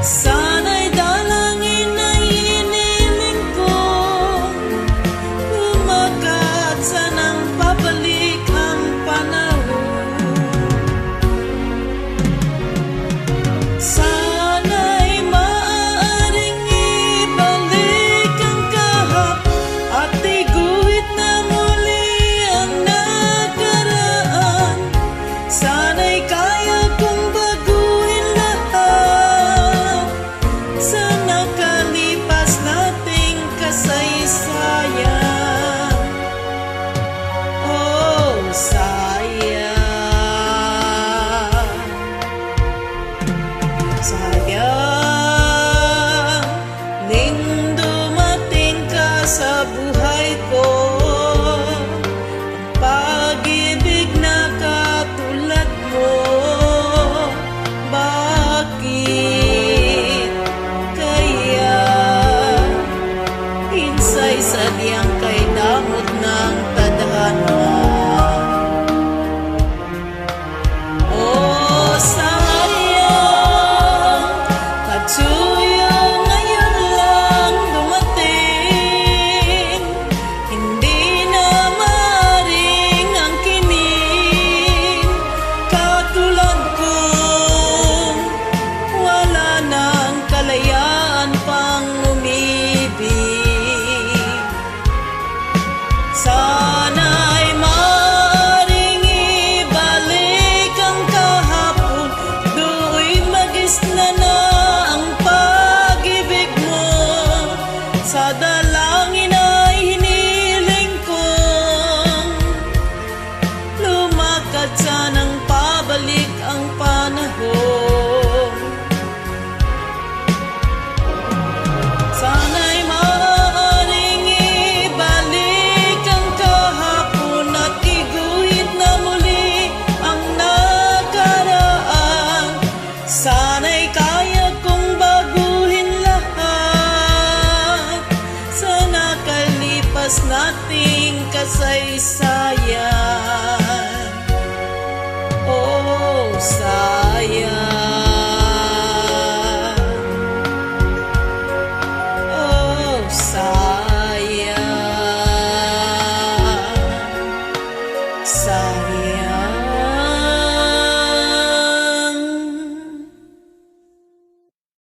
So sa buhay ko. Sa nating kasaysayan.